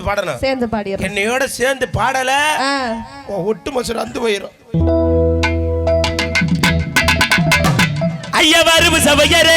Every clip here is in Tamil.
சேர்ந்து பாடணும். சேர்ந்து பாடிடுறோம் என்னையோட சேர்ந்து பாடல ஒட்டு மசூர் அந்து போயிரும். ஐயா வருவு சபையரே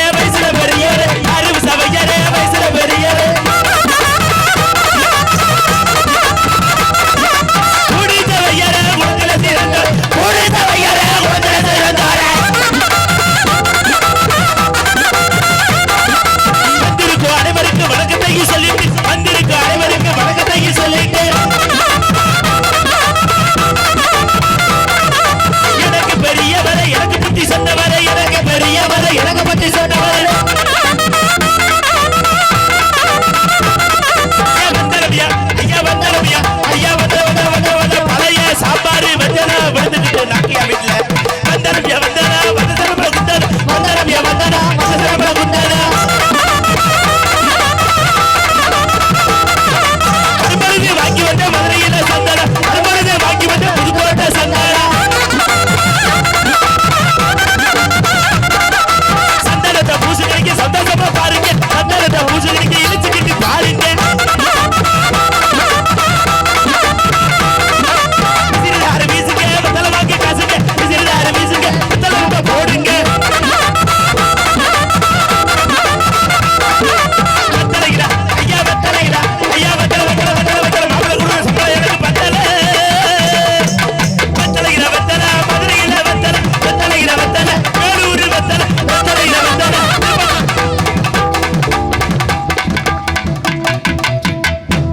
கருவியா வந்தனா